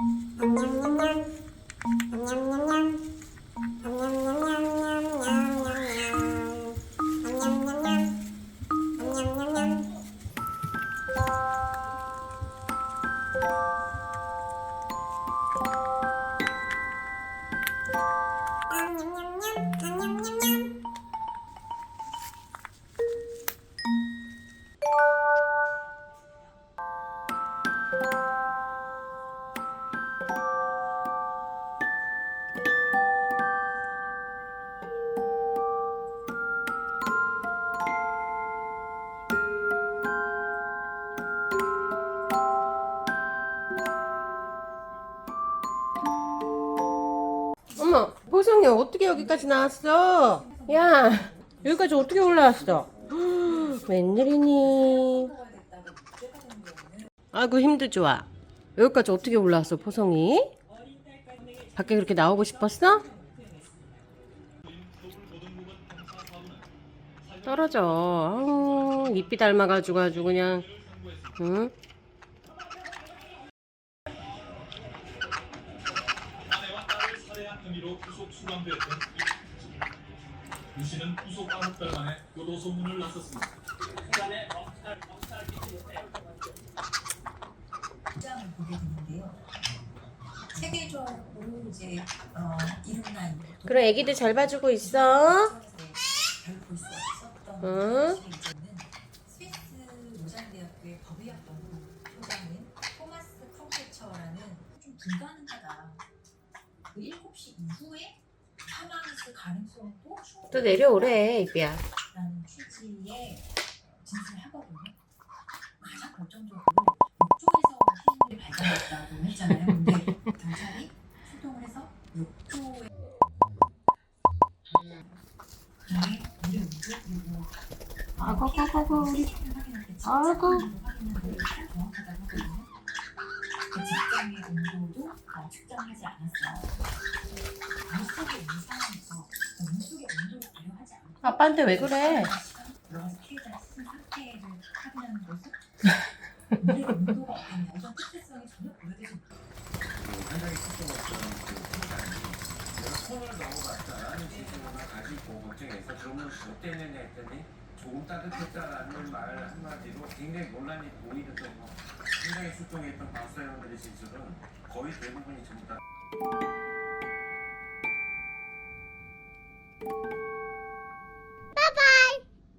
어머, 보성이 어떻게 여기까지 나왔어? 야, 여기까지 어떻게 올라왔어? 헉, 웬일이니? 아이고 힘도 좋아. 여기까지 어떻게 올라왔어, 보성이? 밖에 그렇게 나오고 싶었어? 떨어져. 아우, 이삐 닮아가지고 아주 그냥, 응? 혐의로 구속 수감되었던 유 씨는 구속 아홉 달 만에 교도소 문을 나섰습니다. 장을 보게 되는데요. 세계적으로 이제 어, 있는 그럼 애기들 잘 봐주고 있어? 응? 스위스 로잔대학교의 법의학과로 소장인 토마스 컴페처라는 좀 불가능하다. 그 7시 이 후에 사망했을 가능성도 또 내려오래, 이삐야. 라는 취지의 진술을 하거든요. 가장 결정적으로 욕조에서 시신을 발견했다고 했잖아요. 근데 경찰이 출동을 해서 욕조에 그다음에 물에 우도 그리고 아이고, 아이고, 아이고, 우리. 아이고. 측정을 확인하는 게 가장 정확하다고 하거든요. 그 직장의 온도도 다 측정하지 않았어요. 물속의 이상에서 물속의 온도를 고려하지 않고 아빠한테 왜 그래? 들어가서 피해자 시신 상태를 확인하는 것은 물의 온도가 어떤 여전 특수성이 전혀 보여지지 현장에 출동했던 그 팀장이 내가 손을 넘어갔다라는 지식을 가지고 걱정해서 그러면 어땠느냐 했더니 조금 따뜻했다라는 말 한마디로 굉장히 논란이 보이던 거 현장에 출동했던 박사형들의 진술은 거의 대부분이 전부 다